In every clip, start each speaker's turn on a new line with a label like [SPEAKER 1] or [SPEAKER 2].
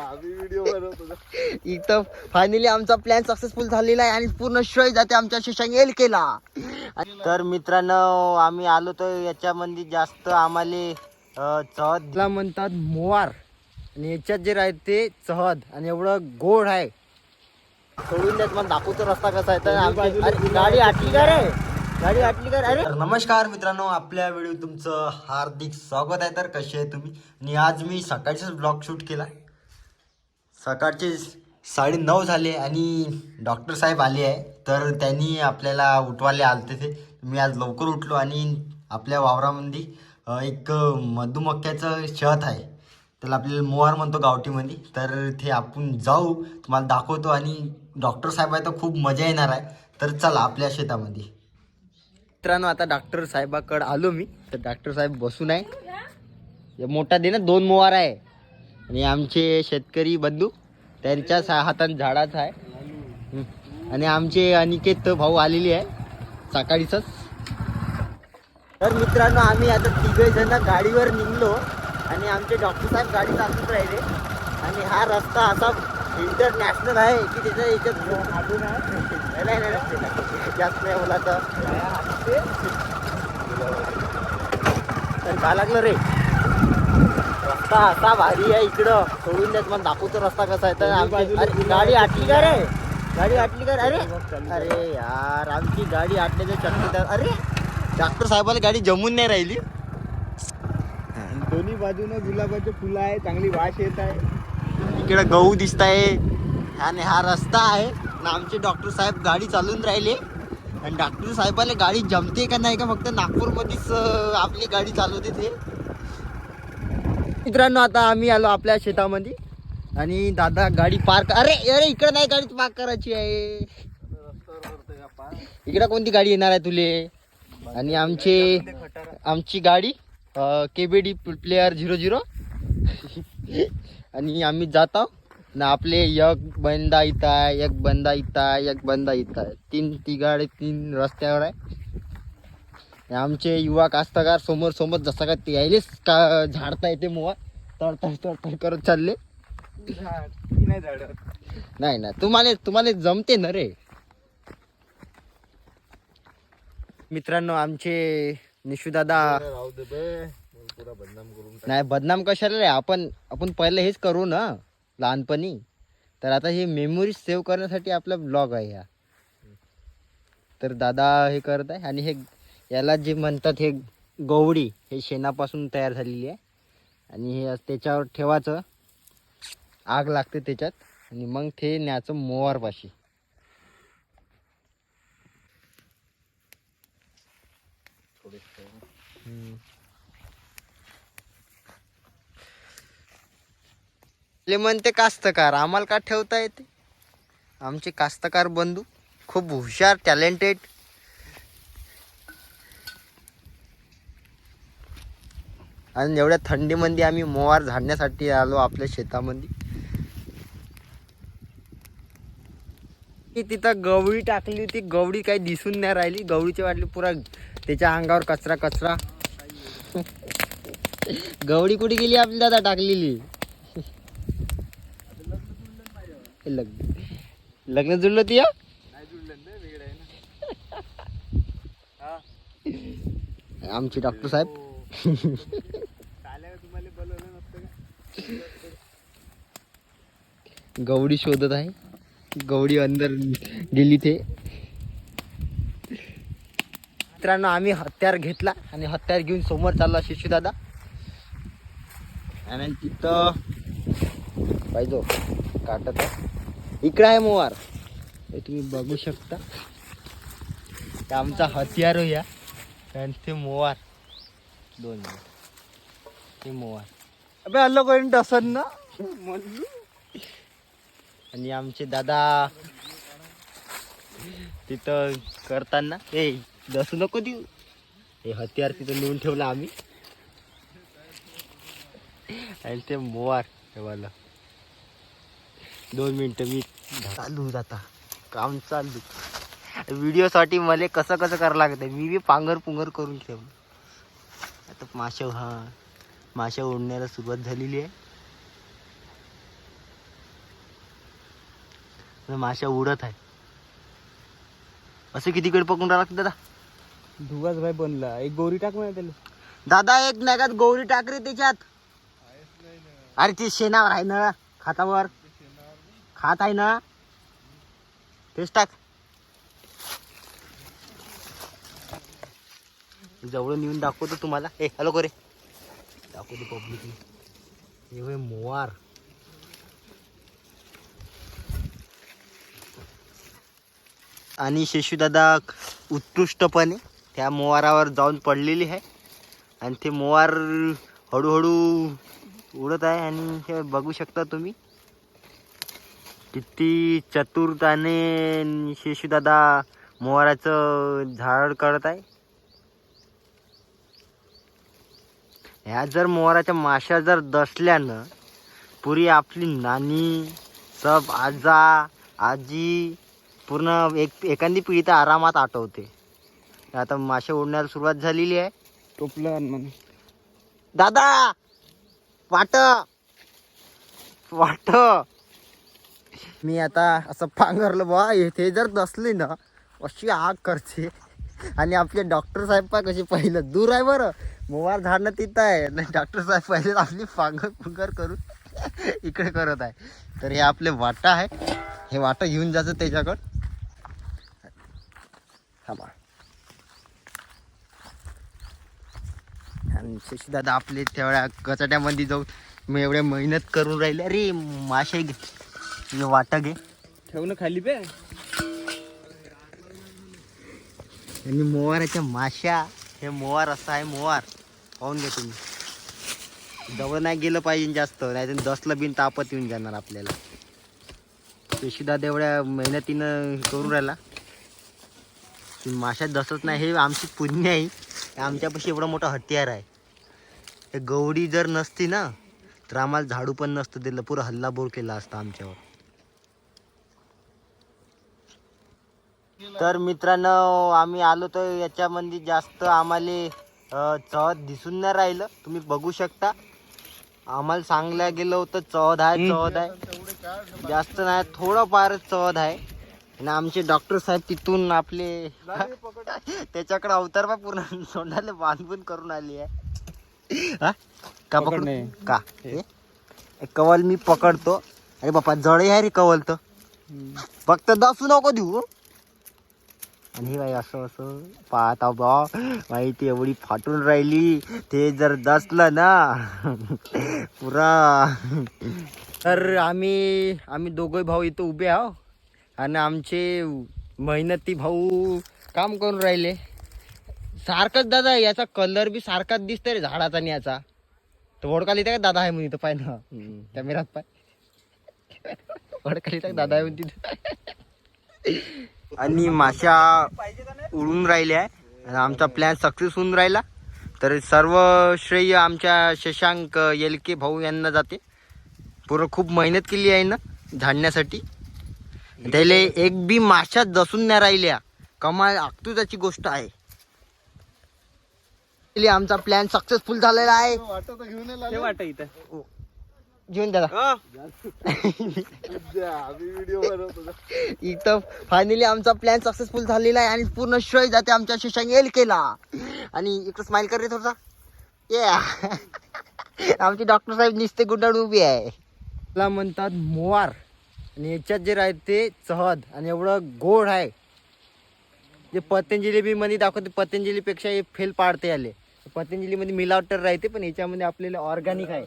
[SPEAKER 1] आम्ही व्हिडिओ बनवतो
[SPEAKER 2] इथं फायनली आमचा प्लॅन सक्सेसफुल झालेला आहे आणि पूर्ण श्रेय जाते आमच्या शिशांग एल केला तर मित्रांनो आम्ही आलो तर याच्यामध्ये जास्त आम्हाला चहदला म्हणतात मोवार आणि याच्यात जे आहे ते चहद आणि एवढं गोड आहे. सोडून देत मला दाखवतो रस्ता कसा आहे. तर गाडी आटली का रे गाडी आटली का रे? अरे! नमस्कार मित्रांनो आपल्या व्हिडिओ तुमचं हार्दिक स्वागत आहे. तर कसे आहे तुम्ही? आणि आज मी सकाळचाच ब्लॉग शूट केला. सकाळचे साडे नऊ झाले आणि डॉक्टर साहेब आले आहे. तर त्यांनी आपल्याला उठवायला आलते ते. मी आज लवकर उठलो आणि आपल्या वावरामध्ये एक मधुमक्याचं शहत आहे. त्याला आपल्याला मोहार म्हणतो गावठीमध्ये. तर ते आपण जाऊ तुम्हाला दाखवतो आणि डॉक्टर साहेब आहे तर खूप मजा येणार आहे. तर चला आपल्या शेतामध्ये. मित्रांनो आता डॉक्टर साहेबाकडं आलो मी. तर डॉक्टर साहेब बसून आहे मोठा दे ना दोन मोहार आहे. आणि आमचे शेतकरी बंधू त्यांच्याच हातात झाडाच आहे. आणि आमचे अनिकेत भाऊ आलेले आहे. सकाळीच तर मित्रांनो आम्ही आता तिघे जण गाडीवर निघलो. आणि आमचे डॉक्टर साहेब गाडी चालत राहिले. आणि हा रस्ता असा इंटरनॅशनल आहे की त्याच्या याच्यात नाही, नाही, जास्त नाही बोला तर तर काय लागलं रे. रस्ता असा भारी आहे इकडं. सोडून देत मला दाखवतो रस्ता कसा आहे. तर आमची अरे गाडी आटली का रे? गाडी आटली का अरे अरे यार आमची गाडी आटण्याच्या शक्यता अरे डॉक्टर साहेबाला गाडी जमून नाही राहिली.
[SPEAKER 1] दोन्ही बाजूनं गुलाबाचे फुलं आहे चांगली वास येत आहे.
[SPEAKER 2] इकडे गहू दिसत आहे आणि हा रस्ता आहे. आणि आमचे डॉक्टर साहेब गाडी चालून राहिले. आणि डॉक्टर साहेबाला गाडी जमते का नाही का फक्त नागपूरमध्येच आपली गाडी चालवते ते. मित्रांनो आता आम्ही आलो आपल्या शेतामध्ये. आणि दादा गाडी पार्क अरे अरे इकडे नाही गाडी पार्क करायची आहे. इकडे कोणती गाडी येणार आहे तुले? आणि आमचे आमची गाडी KBD player player zero zero आणि आम्ही जात आहोत. ना आपले एक बंदा इथं आहे एक बंदा इथं आहे एक बंदा इथं आहे. तीन ती गाडी तीन रस्त्यावर आहे. आमचे युवा कास्तकार समोर समोर जसं का ते यायलेच का झाडता येते मोवा. तडतड तडतड करत चालले.
[SPEAKER 1] नाही
[SPEAKER 2] नाही ना तुम्हाला तुम्हाला जमते ना रे. मित्रांनो आमचे निशूदादा
[SPEAKER 1] बदनाम करून.
[SPEAKER 2] नाही बदनाम कशाला रे? आपण आपण पहिलं हेच करू ना लहानपणी. तर आता हे मेमोरी सेव्ह करण्यासाठी आपला ब्लॉग आहे हा. तर दादा हे करत आहे आणि हे याला जे म्हणतात हे गवडी हे शेणापासून तयार झालेली आहे. आणि हे त्याच्यावर ठेवायचं. आग लागते त्याच्यात. आणि मग ते न्याचं मोवारपाशी. ले म्हणते कास्तकार आम्हाला का ठेवता येते? आमचे कास्तकार बंधू खूप हुशार टॅलेंटेड आणि एवढ्या थंडीमध्ये आम्ही मोवार झाडण्यासाठी आलो आपल्या शेतामध्ये. की तिथं गवळी टाकली होती. गवळी काही दिसून नाही राहिली. गवळीची वाटली पुरा त्याच्या अंगावर कचरा कचरा. गवळी कुठे गेली? आपली दादा टाकलेली. लग्न. लग्न जुळलं ती
[SPEAKER 1] आमची
[SPEAKER 2] आमचे डॉक्टर साहेब. गवडी शोधत आहे. गवडी अंदर गेली ते. मित्रांनो आम्ही हत्यार घेतला आणि हत्यार घेऊन समोर चालला शिशू दादा आणि तिथं पाहिजो काटत इकडं इकडे आहे मोवार. हे तुम्ही बघू शकता. ते आमचा हत्यार हो या. आणि ते मोवार. दोन मिनिट. ते मोवार
[SPEAKER 1] अबे अल्लो कोणी डसन ना?
[SPEAKER 2] आणि आमचे दादा तिथं करताना ए दसू नको देऊ. हे हत्यार तिथं नेऊन ठेवलं आम्ही. आणि ते मोवार ठेवायला दोन मिनिटं मी चालू जाता. काम चालू. व्हिडिओसाठी मला कसं कसं करावं लागतं मी बी पांगर पुंगर करून ठेवलं. आता माशा हा माशा ओढण्याला सुरुवात झालेली आहे. आणि माशा उडत आहे. असं किती कडे पकडून राहिला दादा?
[SPEAKER 1] धुवाच भाई बनला. एक गोरी टाक म्हणा त्याला.
[SPEAKER 2] दादा एक नागात गौरी टाक रे त्याच्यात. अरे ते शेणावर आहे ना खातावर. खात आहे ना? तेच टाक. जवळ नेऊन दाखवतो तुम्हाला. हे हॅलो करे. दाखवतो पब्लिक हे होय मोवार आणि शेषूदादा उत्कृष्टपणे त्या मोवारावर जाऊन पडलेली आहे. आणि ते मोवार हळूहळू उडत आहे आणि हे बघू शकता तुम्ही. किती चतुरताने शेषूदादा मोवाराचं झाड करत आहे. ह्या जर मोहराच्या माश्या जर दसल्यानं पुरी आपली नानी सब आजा आजी पूर्ण एक एखादी पिढी तर आरामात आठवते. आता मासे उडण्याला सुरुवात झालेली आहे.
[SPEAKER 1] टोपलं म्हणे.
[SPEAKER 2] दादा! वाट! वाट! मी आता असं पांघरलं बा इथे जर दसली ना अशी आग करते. आणि आपले डॉक्टर साहेब पा कसे पहिलं. दूर आहे बरं. मोवार झाडणं तिथं आहे. नाही डॉक्टर साहेब पहिले आपली पांघर पुंगर करून इकडे करत आहे. तर हे आपले वाटा आहे. हे वाटा घेऊन जायचं त्याच्याकडं. थांबा. आणि शशीदादा आपले तेवढ्या कचाट्यामध्ये जाऊन मी एवढ्या मेहनत करून राहिले. अरे मासे घे. वाटा घे.
[SPEAKER 1] ठेव ना खाली पे
[SPEAKER 2] आणि मोवाराच्या माश्या हे मोवार असं आहे मोवार पाहून घ्या तुम्ही. जवळ नाही गेलं पाहिजे जास्त नाही तर दसलं बिन तापत येऊन जाणार आपल्याला. शशीदादा एवढ्या मेहनतीनं हे करून राहिला. की माश्या दसत नाही हे आमची पुण्य आहे. हे आमच्यापाशी एवढा मोठा हत्यार आहे. हे गवडी जर नसती ना तर आम्हाला झाडू पण नसतं दिलं. पुरं हल्लाबोल केला असता आमच्यावर. तर मित्रांनो आम्ही आलो तर याच्यामध्ये जास्त आम्हाला चवत दिसून नाही राहिलं. तुम्ही बघू शकता. आम्हाला सांगल्या गेलं होतं चौद आहे चौद आहे. जास्त नाही थोडं फार चौद आहे. आणि आमचे डॉक्टर साहेब तिथून आपले त्याच्याकडे अवतार बा पूर्ण सोंडाले बांधून करून आली आहे? का पकड
[SPEAKER 1] पकडणे.
[SPEAKER 2] का? कवल मी पकडतो. अरे बापा जळे आहे रे कवल तर. फक्त दसू नको देऊ आणि हे बाई असं असं पाहता बा माहिती एवढी फाटून राहिली. ते जर दसलं ना पुरा. तर आम्ही आम्ही दोघे भाऊ इथं उभे आहो. आणि आमचे मेहनती भाऊ काम करून राहिले. सारखंच दादा याचा कलर बी सारखाच दिसतोय रे झाडाचा आणि याचा. तर लिहिता का दादा आहे म्हणून इथं पाय ना. कॅमेरात पाय. ओळखाली का दादा आहे म्हणून तिथं. आणि माश्या उडून राहिल्या आणि आमचा प्लॅन सक्सेस होऊन राहिला. तर सर्व श्रेय आमच्या शशांक येलके भाऊ यांना जाते. पूर्ण खूप मेहनत केली आहे ना झाडण्यासाठी. त्याला एक बी माशा दसून नाही राहिल्या. कमाल आकतुजाची गोष्ट आहे. आमचा प्लॅन सक्सेसफुल झालेला आहे.
[SPEAKER 1] ते वाट इथं
[SPEAKER 2] फायनली आमचा प्लॅन सक्सेसफुल झालेला आहे आणि पूर्ण श्रेय जाते आमच्या शशांक येल केला आणि इकडं स्माइल कर रे थोडसा. ये आमची डॉक्टर साहेब निसते गुंडाळून उभी आहे. त्याला म्हणतात मोवार आणि याच्यात जे राहते ते चहद आणि एवढं गोड आहे. जे पतंजली बी मध्ये दाखवते पतंजलीपेक्षा हे फेल पाडते आले पतंजलीमध्ये मिलावटर राहते पण याच्यामध्ये आपल्याला ऑर्गॅनिक आहे.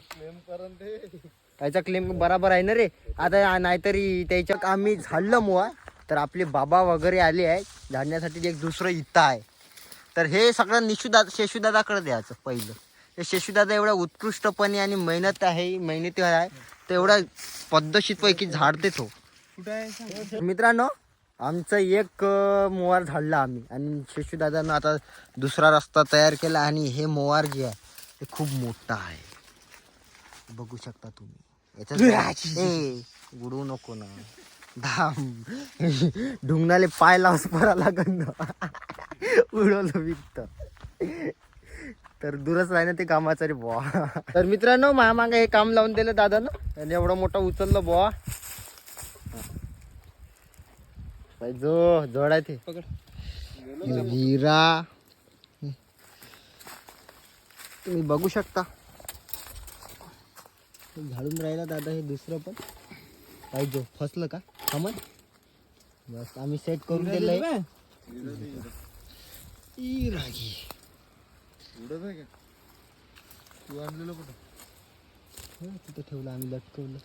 [SPEAKER 2] त्याचा क्लेम बराबर आहे ना रे? आता नाहीतरी त्याच्या आम्ही झाडलं मुवा तर आपले बाबा वगैरे आले आहे झाडण्यासाठी एक दुसरं इथं आहे. तर हे सगळं निशुदा शेषुदादाकडे द्यायचं पहिलं. हे शेषुदादा एवढा उत्कृष्टपणे आणि मेहनत आहे मेहनती आहे तर एवढा पद्धतशीरपैकी झाडते तो. मित्रांनो आमचं एक मोवार झाडला आम्ही. आणि शेषूदादानं आता दुसरा रस्ता तयार केला आणि हे मोवार जे आहे ते खूप मोठा आहे. बघू शकता तुम्ही. याच्यात उडवू नको ना. धाम ढुंगणाले पाय लावस परा लागन ना. उडवलं विकत तर दूरच राहिलं ते कामाचं रे बुवा. तर मित्रांनो माझ्या मागे हे काम लावून दिलं दादानं. आणि एवढं मोठं उचललं बुवा. जो जोड आहे ते विरा। तुम्ही बघू शकता। झाडून राहिला दादा हे दुसरं पण. पाहिजे फसलं का? समज बस आम्ही सेट करून दिलंय. ई रागी
[SPEAKER 1] उडत आहे का? तू आणलेलं कुठं?
[SPEAKER 2] हं, तिथं ठेवलं आम्ही लटकवलं.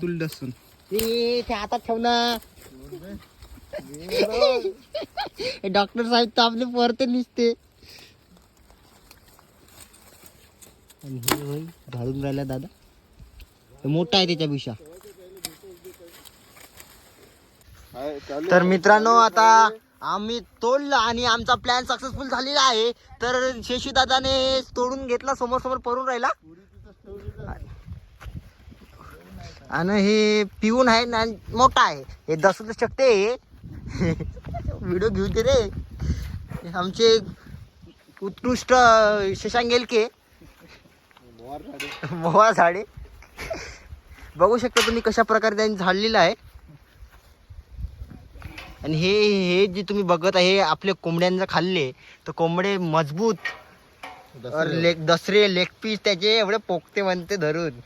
[SPEAKER 1] तुला डसून
[SPEAKER 2] ए ते हातात ठेवणं डॉक्टर साहेब तर आपले परते निसते. घालून राहिला दादा. मोठा आहे त्याच्यापेक्षा तर मित्रांनो आता आम्ही तोडलं आणि आमचा प्लॅन सक्सेसफुल झालेला आहे. तर शेशी दादाने तोडून घेतला समोर समोर पडून राहिला. आणि हे पिऊन आहे ना मोठा आहे. हे दसू तर शकते व्हिडिओ घेऊन दे रे. हे आमचे उत्कृष्ट शशांक गेलके मोवा झाडे. बघू शकता तुम्ही कशा प्रकारे त्यांनी झाडलेलं आहे. आणि हे हे जे तुम्ही बघत आहे आपले कोंबड्यांना खाल्ले तर कोंबडे मजबूत. लेग दसरे लेग पीस त्याचे एवढे पोकते म्हणते धरून.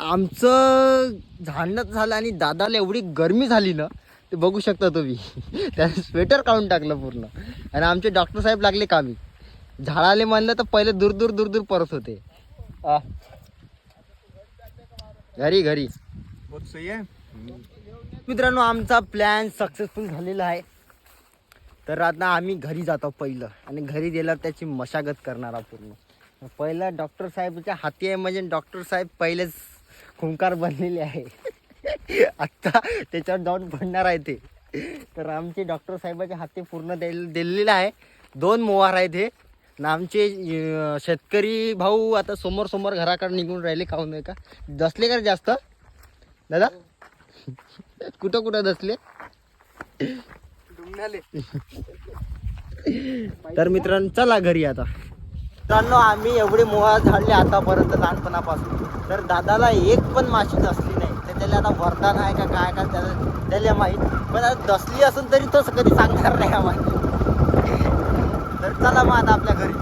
[SPEAKER 2] आमचं झाडणंच झालं आणि दादाला एवढी गरमी झाली ना ते बघू शकता तुम्ही. त्याने स्वेटर काढून टाकलं पूर्ण. आणि आमचे डॉक्टर साहेब लागले कामी. झाडाले म्हणलं तर पहिले दूर दूर दूर दूर परत होते. घरी घरी.
[SPEAKER 1] बहुत सही आहे
[SPEAKER 2] मित्रांनो आमचा प्लॅन सक्सेसफुल झालेला आहे. तर आता आम्ही घरी जातो पहिलं. आणि घरी गेल्यावर त्याची मशागत करणार आहोत पूर्ण. पहिलं डॉक्टर साहेबच्या हाती आहे म्हणजे डॉक्टर साहेब पहिलेच खुंकार बनलेले आहे. आत्ता त्याच्यावर जाऊन पडणार आहे ते. तर आमचे डॉक्टर साहेबाच्या हाती पूर्ण दिल दिलेलं आहे. दोन मोहार आहेत हे. आमचे शेतकरी भाऊ आता समोर समोर घराकडे निघून राहिले खाऊन नाही का दसले का जास्त? दादा? कुठं कुठं दसले? तर मित्रांनो चला घरी आता. मित्रांनो आम्ही एवढे मोहा झाडले आतापर्यंत लहानपणापासून. तर दादाला एक पण माशी दसली नाही. तर त्याला आता वरदान आहे का काय का त्याला त्याला माहीत पण आता दसली असून तरी तो कधी सांगणार नाही आम्हाला. तर चला मग आता आपल्या घरी.